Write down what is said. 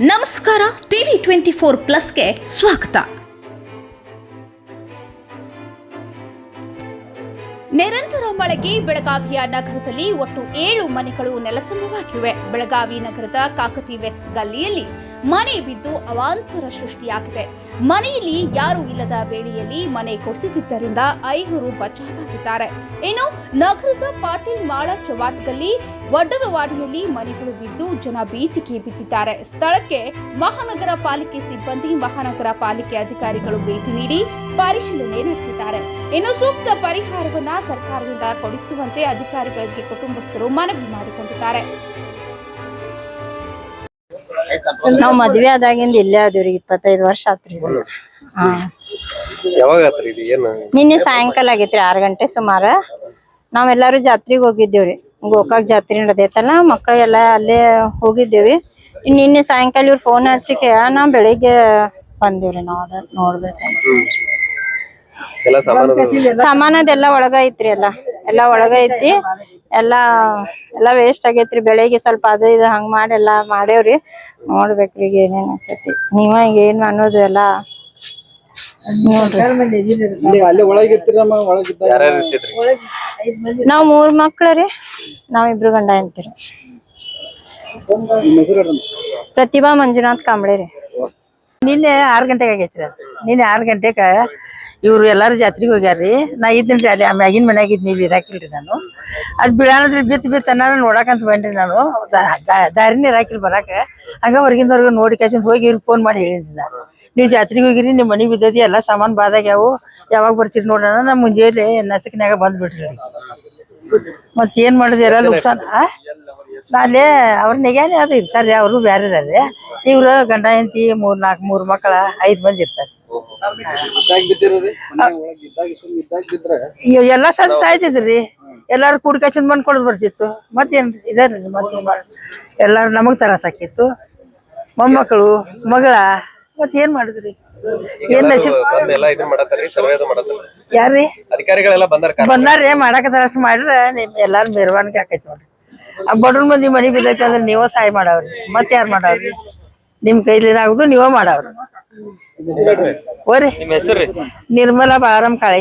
ನಮಸ್ಕಾರ, TV twenty four ಪ್ಲಸ್ಗೆ ಸ್ವಾಗತ. ನಿರಂತರ ಮಳೆಗೆ ಬೆಳಗಾವಿಯ ನಗರದಲ್ಲಿ ಒಟ್ಟು ಏಳು ಮನೆಗಳು ನೆಲಸಮವಾಗಿವೆ. ಬೆಳಗಾವಿ ನಗರದ ಕಾಕತಿ ವೆಸ್ಟ್ ಗಲ್ಲಿಯಲ್ಲಿ ಮನೆ ಬಿದ್ದು ಅವಾಂತರ ಸೃಷ್ಟಿಯಾಗಿದೆ. ಮನೆಯಲ್ಲಿ ಯಾರೂ ಇಲ್ಲದ ವೇಳೆಯಲ್ಲಿ ಮನೆ ಕುಸಿದಿದ್ದರಿಂದ ಐವರು ಬಚಾವಾಗಿದ್ದಾರೆ ಇನ್ನು ನಗರದ ಪಾಟೀಲ್ ಮಾಳ ಚವಾಟ್ಗಲ್ಲಿ ವಡ್ಡರವಾಡಿಯಲ್ಲಿ ಮನೆಗಳು ಬಿದ್ದು ಜನ ಬೀದಿಗೆ ಬಿದ್ದಿದ್ದಾರೆ. ಸ್ಥಳಕ್ಕೆ ಮಹಾನಗರ ಪಾಲಿಕೆ ಸಿಬ್ಬಂದಿ ಮಹಾನಗರ ಪಾಲಿಕೆ ಅಧಿಕಾರಿಗಳು ಭೇಟಿ ನೀಡಿ ಪರಿಶೀಲನೆ ನಡೆಸಿದ್ದಾರೆ. ಇನ್ನು ಸೂಕ್ತ ಪರಿಹಾರವನ್ನ ಸರ್ಕಾರದಿಂದ ಕೊಡಿಸುವಂತೆ ಅಧಿಕಾರಿಗಳಿಗೆ ಕುಟುಂಬಸ್ಥರು ಮನವಿ ಮಾಡಿಕೊಂಡಿದ್ದಾರೆ. ನಾವು ಮದ್ವೆ ಆದಾಗಿಂದ ಇಲ್ಲೇ ಆದ್ರಿ ಇಪ್ಪತ್ತೈದು ವರ್ಷ ಆತ್ರಿ ನಿನ್ನೆ ಸಾಯಂಕಾಲ ಆಗೈತ್ರಿ ಆರ್ ಗಂಟೆ ಸುಮಾರ. ನಾವೆಲ್ಲಾರು ಜಾತ್ರೆಗೆ ಹೋಗಿದ್ದೇವ್ರಿ. ಗೋಕಾಕ್ ಜಾತ್ರೆ ನಡೆದೈತಲ್ಲ ಮಕ್ಕಳೆಲ್ಲ ಅಲ್ಲೇ ಹೋಗಿದ್ದೇವಿ. ನಿನ್ನೆ ಸಾಯಂಕಾಲ ಇವ್ರು ಫೋನ್ ಹಚ್ಚಿ ಕೇಳೋಣ ಬೆಳಿಗ್ಗೆ ಬಂದಿವ್ರಿ ನಾವ್ ನೋಡ್ಬೇಕು ಸಾಮಾನದೆಲ್ಲ ಸಾಮಾನು ಸಾಮಾನ್ ಅದೆಲ್ಲ ಒಳಗ ಐತ್ರಿ ಎಲ್ಲ ಎಲ್ಲ ಒಳಗ ಐತಿ. ಎಲ್ಲಾ ಎಲ್ಲಾ ವೇಸ್ಟ್ ಆಗೈತ್ರಿ ಬೆಳಿಗ್ಗೆ ಸ್ವಲ್ಪ ಅದ ಇದು ಹಂಗ್ ಮಾಡಿ ಎಲ್ಲಾ ಮಾಡೇವ್ರಿ ನೋಡ್ಬೇಕ್ರಿ ಈಗ ಏನೇನ್ ಆಕೇತಿ. ನೀವ ಈಗ ಏನ್ ಅನ್ನೋದು ಎಲ್ಲಾ ನಾವ್ ಮೂರ್ ಮಕ್ಳ ರೀ. ನಾವ್ ಇಬ್ರು ಗಂಡ ಅಂತೀರಿ. ಪ್ರತಿಭಾ ಮಂಜುನಾಥ್ ಕಾಂಬ್ಳೆ ರೀ. ನಿನ್ನೆ ಆರ್ ಗಂಟೆಗೆ ಆಗೈತ್ರಿ ಅದು. ನಿನ್ನೆ ಆರ್ ಗಂಟೆಗ ಇವ್ರು ಎಲ್ಲಾರು ಜಾತ್ರೆಗೆ ಹೋಗ್ಯಾರ್ರಿ. ನಾ ಇದ್ದೀನ್ರಿ ಅಲ್ಲಿ ಆ ಮ್ಯಾಗಿನ ಮನ್ಯಾಗ ಇದ್ನಿ ಇಲ್ಲಿ ಇರಾಕಿಲ್ರಿ ನಾನು. ಅದ್ ಬಿಡಾನದ್ರಿ ಬಿತ್ ಬಿತ್ ಅನ್ನ ನೋಡಕಂತ ಬಂದ್ರಿ ನಾನು. ದಾರಿನೇ ಇರಾಕಿಲ್ ಬರಾಕ. ಹಂಗ ಹೊರಗಿಂದವ್ರಿಗೆ ನೋಡಿ ಕಸಿಂದ ಹೋಗಿ ಇವ್ರಿಗೆ ಫೋನ್ ಮಾಡಿ ಹೇಳಿದ್ರಿ ನಾನು. ನೀವು ಜಾತ್ರೆಗೆ ಹೋಗಿರಿ ನಿಮ್ಮ ಮನೆಗೆ ಬಿದ್ದದಿ ಎಲ್ಲ ಸಾಮಾನು ಬಾದಾಗ್ಯಾವು ಯಾವಾಗ ಬರ್ತೀರಿ ನೋಡೋಣ ನಮ್ಮ ಮುಂಜಾನೆ ನಸಕಿನಾಗ ಬಂದ್ ಬಿಟ್ರಿ ಮತ್ ಏನ್ ಮಾಡಿದ್ರಿ ಎಲ್ಲ ನುಕ್ಸಾನ್ ಅಲ್ಲೇ ಅವ್ರ ನೆಗ್ಯಾನೆ ಅದು ಇರ್ತಾರ್ರಿ ಅವರು ಬ್ಯಾರೆ ಅದೇ ಇವ್ರು ಗಂಡ ಹೆಂಡತಿ ಮೂರ್ ನಾಲ್ಕು ಮೂರು ಮಕ್ಕಳ ಐದು ಮಂದಿ ಇರ್ತಾರೆ. ಎಲ್ಲ ಮನೆ ಸದ್ ಸಾಯ್ತಿದ್ರಿ. ಎಲ್ಲಾರು ಕೂಡ್ ಕಚ್ಚಿಂದ ಬಂದ್ ಕೊಡದ್ ಬರ್ತಿತ್ತು ಮತ್ತೇನ್ ಇದೇ ಎಲ್ಲಾರು ನಮಗ್ ತರ ಸಾಕಿತ್ತು. ಮೊಮ್ಮಕ್ಕಳು ಮಗಳ ಮತ್ ಏನ್ ಮಾಡಿದ್ರಿ? ಏನ್ ಯಾರ್ರಿ? ಅಧಿಕಾರಿಗಳೆಲ್ಲ ಬಂದಾರ ಮಾಡಾಕತ್ತಾರ ಅಷ್ಟು ಮಾಡ್ರ ನಿಮ್ ಎಲ್ಲಾರು ಮೆರವಣಿಗೆ ಆಕೈತಿ ನೋಡ್ರಿ. ಆ ಬಡವ್ರ ಮಂದಿ ಮನಿ ಬಿದ್ದೈತಿ ಅಂದ್ರೆ ನೀವ ಸಹಾಯ ಮಾಡವ್ರಿ. ಮತ್ ಯಾರು ಮಾಡವ್ರಿ? ನಿಮ್ ಕೈಲಿ ಆಗುದು ನೀವ ಮಾಡವ್ರಿ. ಓರಿ ನಿರ್ಮಲಾ ಬಾರಂ ಕಾಳೆ.